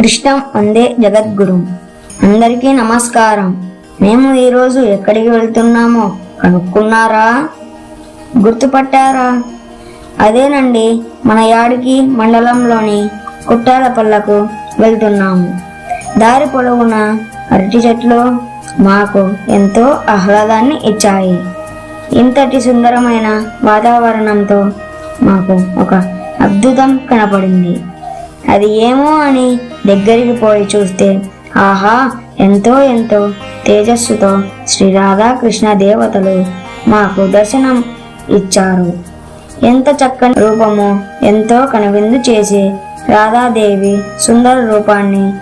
కృష్ణం అందే జగద్గురు. అందరికీ నమస్కారం. మేము ఈరోజు ఎక్కడికి వెళ్తున్నామో కనుక్కున్నారా? గుర్తుపట్టారా? అదేనండి మన యాడికి మండలంలోని కుట్టాలపల్లకు వెళ్తున్నాము. దారి పొడవున అరటి చెట్లు మాకు ఎంతో ఆహ్లాదాన్ని ఇచ్చాయి. ఇంతటి సుందరమైన వాతావరణంతో మాకు ఒక అద్భుతం కనపడింది. అది ఏమో అని దగ్గరికి పోయి చూస్తే ఆహా ఎంతో ఎంతో తేజస్సుతో శ్రీ రాధాకృష్ణ దేవతలు మాకు దర్శనం ఇచ్చారు. ఎంత చక్కని రూపము ఎంతో కనువిందు చేసి రాధాదేవి సుందర రూపాన్ని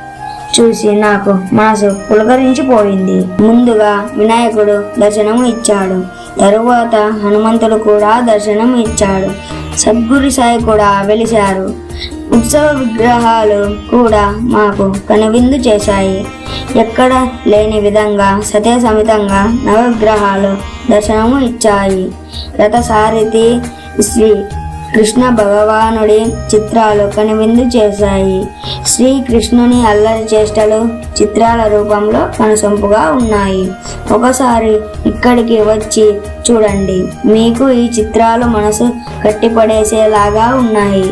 చూసి నాకు మనసు పులకరించిపోయింది. ముందుగా వినాయకుడు దర్శనం ఇచ్చాడు. తరువాత హనుమంతుడు కూడా దర్శనం ఇచ్చాడు. సద్గురు సాయి కూడా వెలిశారు. ఉత్సవ విగ్రహాలు కూడా మాకు కనువిందు చేశాయి. ఎక్కడ లేని విధంగా సతే సమితంగా నవగ్రహాలు దర్శనము ఇచ్చాయి. రథసారథి శ్రీ కృష్ణ భగవానుడి చిత్రాలు కనువిందు చేశాయి. శ్రీకృష్ణుని అల్లరి చేష్టలు చిత్రాల రూపంలో కనుసొంపుగా ఉన్నాయి. ఒకసారి ఇక్కడికి వచ్చి చూడండి. మీకు ఈ చిత్రాలు మనసు కట్టిపడేసేలాగా ఉన్నాయి.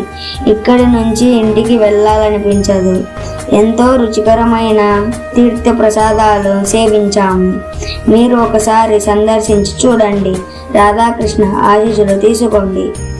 ఇక్కడి నుంచి ఇంటికి వెళ్ళాలనిపించదు. ఎంతో రుచికరమైన తీర్థ ప్రసాదాలు సేవించాము మీరు ఒకసారి సందర్శించి చూడండి. రాధాకృష్ణ ఆశీస్సులు తీసుకోండి.